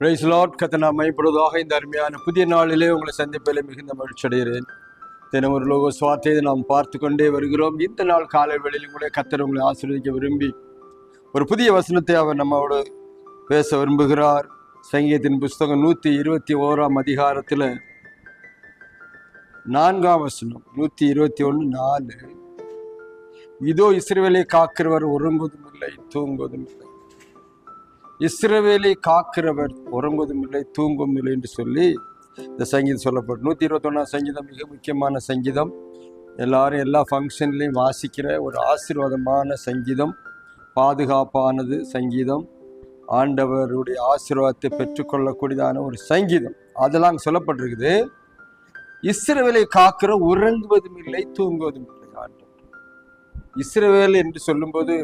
Price lot கத்த நாம் மைப்படுவதாக இந்த அருமையான புதிய நாளிலே உங்களை சந்திப்பில் மிகுந்த மகிழ்ச்சி அடைகிறேன். தினம் ஒரு லோக சுவார்த்தையை நாம் பார்த்து கொண்டே வருகிறோம். இந்த நாள் காலை வேளையில் கூட கத்தர் உங்களை ஆசீர்வதிக்க விரும்பி ஒரு புதிய வசனத்தை அவர் நம்மோடு பேச விரும்புகிறார். சங்கீதத்தின் புஸ்தகம் நூற்றி இருபத்தி ஓராம் அதிகாரத்தில் நான்காம் வசனம் நூற்றி இருபத்தி ஒன்று நாலு. இதோ இஸ்ரவேலை காக்கிறவர் உறங்குவதும் இல்லை தூங்குவதும் இல்லை. இஸ்ரவேலை காக்கிறவர் உறங்குவதும் இல்லை தூங்கும் இல்லை என்று சொல்லி இந்த சங்கீதம் சொல்லப்படும். நூற்றி இருபத்தொன்னாம் சங்கீதம் மிக முக்கியமான சங்கீதம். எல்லாரும் எல்லா ஃபங்க்ஷன்லையும் வாசிக்கிற ஒரு ஆசீர்வாதமான சங்கீதம். பாதுகாப்பானது சங்கீதம். ஆண்டவருடைய ஆசீர்வாதத்தை பெற்றுக்கொள்ளக்கூடியதான ஒரு சங்கீதம். அதெல்லாம் சொல்லப்பட்டிருக்குது. இஸ்ரவேலை காக்கிற உறங்குவதும் இல்லை தூங்குவதும் இல்லை ஆண்டவர். இஸ்ரவேல் என்று சொல்லும்போது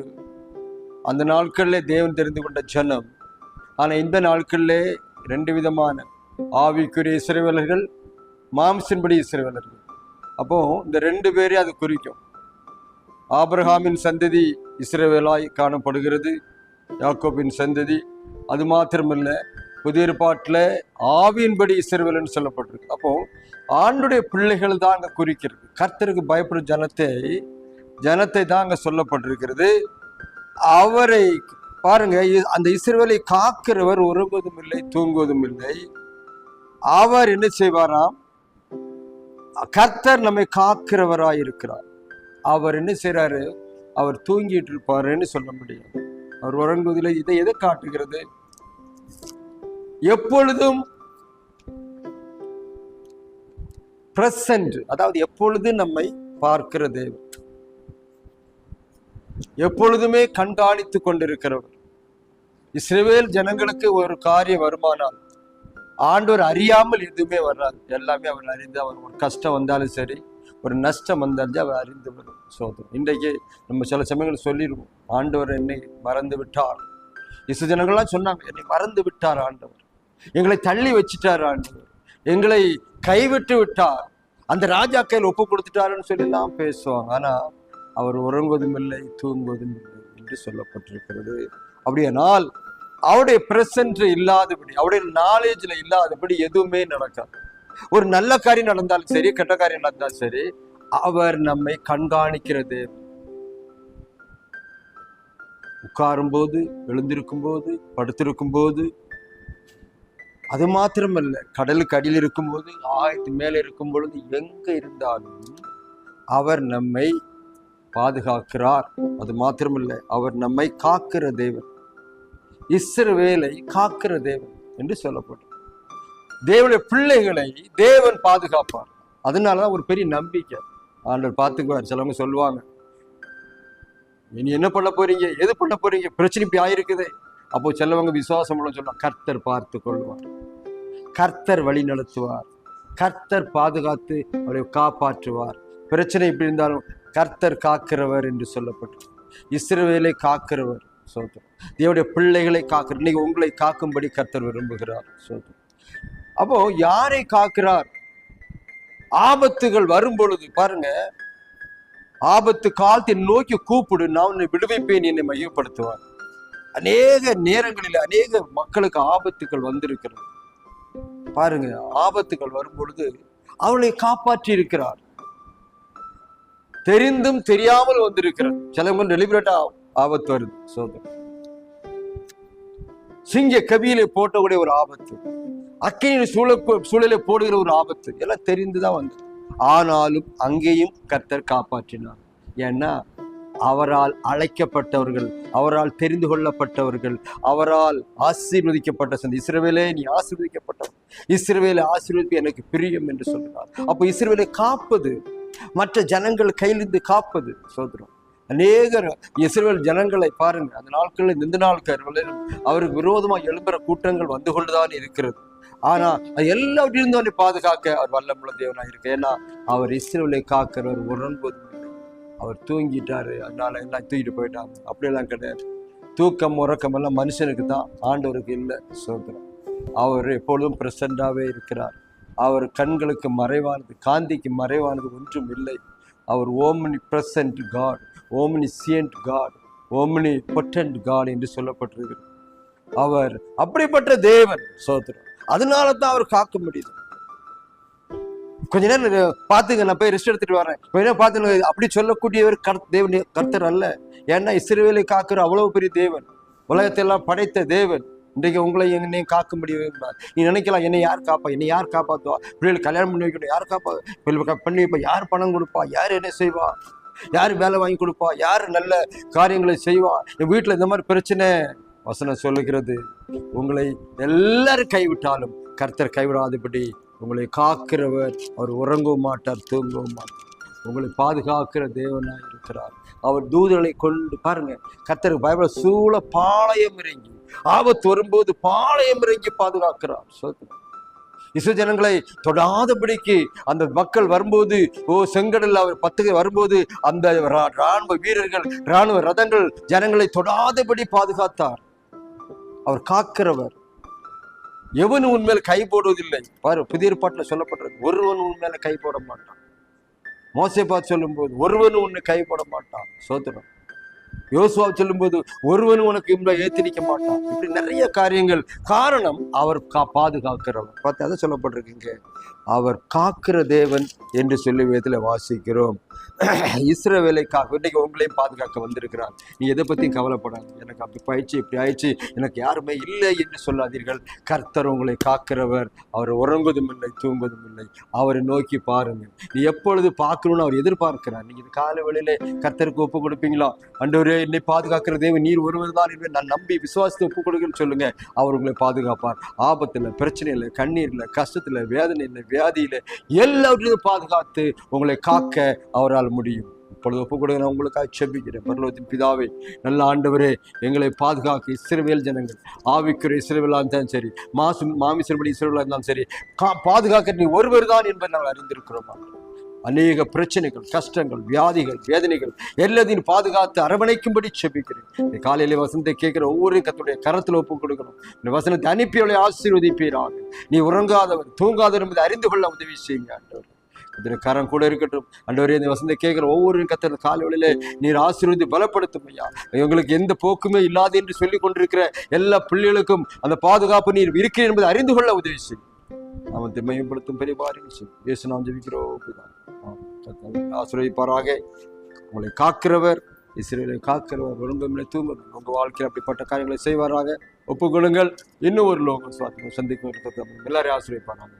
அந்த நாட்களில் தேவன் தெரிந்து கொண்ட ஜனம் ஆனால் இந்த நாட்களிலே ரெண்டு விதமான ஆவிக்குரிய இசைவலர்கள் மாம்சின்படி இசைவலர்கள் அப்போ இந்த ரெண்டு பேரே அது குறிக்கும். ஆபிரகாமின் சந்ததி இஸ்ரேவேலாய் காணப்படுகிறது யாக்கோபின் சந்ததி. அது மாத்திரமில்லை புதிய பாட்டில் ஆவியின்படி இஸ்ரேவேலன்னு சொல்லப்பட்டிருக்கு. அப்போ ஆண்டுடைய பிள்ளைகள் தான் அங்கே குறிக்கிறது. கர்த்தருக்கு பயப்படும் ஜனத்தை ஜனத்தை தான் அங்கே சொல்லப்பட்டிருக்கிறது. அவரை பாருங்க அந்த இஸ்ரேலை காக்கிறவர் உறங்குவதும் இல்லை தூங்குவதும் இல்லை அவர் என்ன செய்வாராம்? கர்த்தர் நம்மை காக்கிறவராய் இருக்கிறார் அவர் என்ன செய்றாரு? அவர் தூங்கிட்டு இருப்பாருன்னு சொல்ல முடியும் அவர் உறங்குவதில்லை. இதை எதை காட்டுகிறது? எப்பொழுதும் பிரசன்ட் அதாவது எப்பொழுதும் நம்மை பார்க்கிறது எப்பொழுதுமே கண்காணித்து கொண்டிருக்கிறவர். இஸ்ரவேல் ஜனங்களுக்கு ஒரு காரியம் வருமானால் ஆண்டவர் அறியாமல் எதுவுமே வராது. எல்லாமே அவர் அறிந்து அவர் ஒரு கஷ்டம் வந்தாலும் சரி ஒரு நஷ்டம் வந்தாலும் அவர் அறிந்து வரும் சோதரம் இன்றைக்கு நம்ம சில சமயங்கள் சொல்லிடுவோம் ஆண்டவர் என்னை மறந்து விட்டார். இசு ஜனங்கள்லாம் சொன்னாங்க என்னை மறந்து விட்டார் ஆண்டவர். எங்களை தள்ளி வச்சிட்டார் ஆண்டவர். எங்களை கைவிட்டு விட்டார். அந்த ராஜா கையில் ஒப்பு கொடுத்துட்டாருன்னு சொல்லி பேசுவாங்க. ஆனால் அவர் உறங்குவதும் இல்லை தூங்குவதும் இல்லை என்று சொல்லப்பட்டிருக்கிறது. அப்படியானால் அவருடைய பிரசன்ட் இல்லாதபடி அவருடைய நாலேஜில் இல்லாதபடி எதுவுமே நடக்காது. ஒரு நல்ல காரியம் நடந்தாலும் சரி கெட்ட காரியம் நடந்தாலும் சரி அவர் நம்மை கண்காணிக்கிறது. உட்காரும் போது எழுந்திருக்கும் போது படுத்திருக்கும் போது அது மாத்திரமல்ல கடலுக்கு அடியில் இருக்கும்போது ஆயத்து மேலே இருக்கும் பொழுது எங்க இருந்தாலும் அவர் நம்மை பாதுகாக்கிறார். அது மாத்திரமில்லை அவர் நம்மை காக்கிற தேவன். இஸ்ரவேலை காக்கிற தேவன் என்று சொல்லப்படும். தேவனுடைய பிள்ளைகளை தேவன் பாதுகாப்பார். அதனாலதான் ஒரு பெரிய நம்பிக்கை. ஆண்டவர் பார்த்துக்குவார் சிலவங்க சொல்லுவாங்க இனி என்ன பண்ண போறீங்க? எது பண்ண போறீங்க? பிரச்சனை இப்படி ஆயிருக்குதே. அப்போ சிலவங்க விசுவாசம் உள்ள சொல்லுவாங்க கர்த்தர் பார்த்து கொள்வார். கர்த்தர் வழி நடத்துவார். கர்த்தர் பாதுகாத்து அவரை காப்பாற்றுவார். பிரச்சனை இப்படி இருந்தாலும் கர்த்தர் காக்கிறவர் என்று சொல்லப்பட்டு இஸ்ரவேலை காக்கிறவர் சோதரம் தேவடைய பிள்ளைகளை காக்கிற இன்னைக்கு உங்களை காக்கும்படி கர்த்தர் விரும்புகிறார் சோதரம் அப்போ யாரை காக்கிறார்? ஆபத்துகள் வரும் பொழுது பாருங்க ஆபத்து காலத்தை நோக்கி கூப்பிடு நான் உன்னை விடுவிப்பேன் என்னை மையப்படுத்துவார். அநேக நேரங்களில் அநேக மக்களுக்கு ஆபத்துகள் வந்திருக்கிறது. பாருங்க ஆபத்துகள் வரும் பொழுது அவளை காப்பாற்றி இருக்கிறார் தெரிந்தும் தெரியாமல் வந்திருக்கிறது. சிலவங்க டெலிபரேட்டா ஆபத்து வருது சோதனை. சிங்க கவியிலே போட்டக்கூடிய ஒரு ஆபத்து. அக்கையின் சூழ சூழலை போடுகிற ஒரு ஆபத்து. எல்லாம் தெரிந்துதான் வந்தது. ஆனாலும் அங்கேயும் கர்த்தர் காப்பாற்றினார். ஏன்னா அவரால் அழைக்கப்பட்டவர்கள் அவரால் தெரிந்து கொள்ளப்பட்டவர்கள் அவரால் ஆசீர்வதிக்கப்பட்ட சந்தி. இஸ்ரவேலே நீ ஆசீர்வதிக்கப்பட்டவர் இஸ்ரவேலை ஆசீர்வதிப்பு எனக்கு பிரியம் என்று சொல்கிறார். அப்போ இஸ்ரவேலை காப்பது மற்ற ஜனங்கள் கையிலிருந்து காப்பது சோதரம் அநேகர் இஸ்ரேல் ஜனங்களை பாருங்க அந்த நாட்களில் இந்த நாட்கள் அவருக்கு விரோதமாக எழும்புற கூட்டங்கள் வந்து கொண்டுதான் இருக்கிறது. ஆனா அது எல்லாவற்றிலிருந்தும் அவரை பாதுகாக்க அவர் வல்லமுள்ள தேவனாக இருக்கு ஏன்னா அவர் இஸ்ரேலை காக்கிறவர் உறங்குவதும் அவர் தூங்கிட்டாரு. அதனால எல்லாம் தூக்கிட்டு போயிட்டாங்க அப்படியெல்லாம் கிடையாது. தூக்கம் உறக்கம் எல்லாம் மனுஷனுக்கு தான். ஆண்டவருக்கு இல்லை. சோதரம் அவர் எப்பொழுதும் பிரசண்டாகவே இருக்கிறார். அவர் கண்களுக்கு மறைவானது காந்திக்கு மறைவானது ஒன்றும் இல்லை. அவர் omnipresent God omniscient God omnipotent God என்று சொல்லப்பட்டிருக்கிறது. அவர் அப்படிப்பட்ட தேவன் சோத்திரம் அதனால தான் அவர் காக்க முடியுது. கொஞ்ச நேரம் பார்த்துங்க நான் போய் ரெஸ்ட் எடுத்துட்டு வரேன். கொஞ்ச நேரம் பார்த்துங்க அப்படி சொல்லக்கூடியவர் கர் தேவன் கர்த்தர் அல்ல. ஏன்னா இஸ்ரவேலை காக்கிற அவ்வளவு பெரிய தேவன். உலகத்தை எல்லாம் படைத்த தேவன். இன்றைக்கு உங்களை என்னையும் காக்க முடியவே கூடாது நீ நினைக்கலாம் என்னை யார் காப்பா என்னை யார் காப்பாத்துவா? பிள்ளைகள் கல்யாணம் பண்ணி வைக்கணும் யார் காப்பா? பண்ணி வைப்பா. யார் பணம் கொடுப்பா? யார் என்ன செய்வா? யார் வேலை வாங்கி கொடுப்பா? யார் நல்ல காரியங்களை செய்வா? என் வீட்டில் இந்த மாதிரி பிரச்சனை. வசனம் சொல்லுகிறது உங்களை எல்லாரும் கைவிட்டாலும் கர்த்தர் கைவிடாதபடி உங்களை காக்கிறவர் அவர் உறங்கவும் மாட்டார் தூங்கவும் மாட்டார். உங்களை பாதுகாக்கிற தேவனாக இருக்கிறார். அவர் தூதர்களை கொண்டு பாருங்க கத்தருக்கு பயப்பட சூழ பாளையம் இறங்கி ஆபத்து வரும்போது பாளையம் இறங்கி பாதுகாக்கிறார். சொல்லுங்க. இசை ஜனங்களை தொடாதபடிக்கு அந்த மக்கள் வரும்போது ஓ செங்கடல் அவர் பத்துகை வரும்போது அந்த ரா- ராணுவ வீரர்கள் ராணுவ ரதங்கள் ஜனங்களை தொடாதபடி பாதுகாத்தார். அவர் காக்கிறவர். எவன் உன்மேல் கை போடுவதில்லை. பாரு புதிய பாட்டில் சொல்லப்பட்டிருக்கு. ஒருவன் உன் மேல கை போட மாட்டான். மோசை பார்த்து சொல்லும்போது ஒருவன் உன்னை கை போட மாட்டான். சோத்திரம். யோசுவா சொல்லும்போது ஒருவன் உனக்கு இவ்வளோ ஏத்தி நிற்க மாட்டான். இப்படி நிறைய காரியங்கள். காரணம் அவர் கா பாதுகாக்கிறவர். பார்த்து அதை சொல்லப்பட்டிருக்கீங்க அவர் காக்கிற தேவன் என்று சொல்லி வேதத்தில் வாசிக்கிறோம். இஸ்ரவேலை காக்க இன்னைக்கு உங்களையும் பாதுகாக்க வந்திருக்கிறார். நீ எதை பற்றியும் கவலைப்படாது. எனக்கு அப்படி பயிற்சி இப்படி ஆயிடுச்சு. எனக்கு யாருமே இல்லை என்று சொல்லாதீர்கள். கர்த்தர் உங்களை காக்கிறவர். அவர் உறங்குவதும் இல்லை தூங்குவதும் இல்லை. அவரை நோக்கி பாருங்கள். நீ எப்பொழுது பார்க்கணும்னு அவர் எதிர்பார்க்கிறார். நீங்கள் இந்த கால கர்த்தருக்கு ஒப்பு கொடுப்பீங்களா? அண்டவரே என்னை பாதுகாக்கிற தேவன் நீர் ஒருவர் தான் என்று நான் நம்பி விசுவாசத்தை ஒப்பு கொடுங்கன்னு சொல்லுங்க. அவர் உங்களை பாதுகாப்பார். ஆபத்தில் பிரச்சனையில் கண்ணீர்ல கஷ்டத்துல வேதனையில் வியாதியில எல்லாவற்றிலும் பாதுகாத்து உங்களை காக்க அவரால் முடியும். இப்பொழுது ஒப்பு கொடுங்க நான் உங்களுக்காக செபிக்கிறேன். பரலோகத்தின் பிதாவே நல்ல ஆண்டவரே எங்களை பாதுகாக்க இஸ்ரவேல் ஜனங்கள் ஆவிக்குரிய இஸ்ரவேலாக இருந்தாலும் சரி மாசு மாமிசர்படி இஸ்ரவேலாக இருந்தாலும் சரி கா பாதுகாக்க நீ ஒருவர் தான் என்பதை நாங்கள் அறிந்திருக்கிறோம். அநேக பிரச்சனைகள் கஷ்டங்கள் வியாதிகள் வேதனைகள் எல்லாத்தையும் பாதுகாத்து அரவணைக்கும்படி செபிக்கிறேன். இந்த காலையில வசனத்தை கேட்கிற ஒவ்வொரு கத்துடைய கரத்தில் ஒப்பு கொடுக்கணும். இந்த வசனத்தை அனுப்பியவளை ஆசீர்வதிப்பீராக. நீ உறங்காதவர் தூங்காதவர் என்பதை அறிந்து கொள்ள உதவி செய்யுங்க ஆண்டவர். இதில் கரம் கூட இருக்கட்டும். அண்டவரே இந்த வசனத்தை கேட்குற ஒவ்வொரு கத்திர காலவெளியில நீர் ஆசீர்வதி பலப்படுத்தும் ஐயா. எங்களுக்கு எந்த போக்குமே இல்லாது என்று சொல்லி கொண்டிருக்கிற எல்லா பிள்ளைகளுக்கும் அந்த பாதுகாப்பு நீர் இருக்கிறேன் என்பதை அறிந்து கொள்ள உதவி செய்யும் அவன் மேம்படுத்தும் பெரிய பாருங்க செய்யும் இயேசு நாம் ஜெபிக்கிறோம் ஆசிரியப்பாராக உங்களை காக்கிறவர் இஸ்ரேலை காக்கிறவர் விரும்பும் தூங்கும் உங்கள் வாழ்க்கையில் அப்படிப்பட்ட காரியங்களை செய்வாராக. ஒப்புக்கொள்ளுங்கள். இன்னும் ஒரு லோகம் சுவாத்தி சந்திக்கும் எல்லாரையும் ஆசிரியப்பாராங்க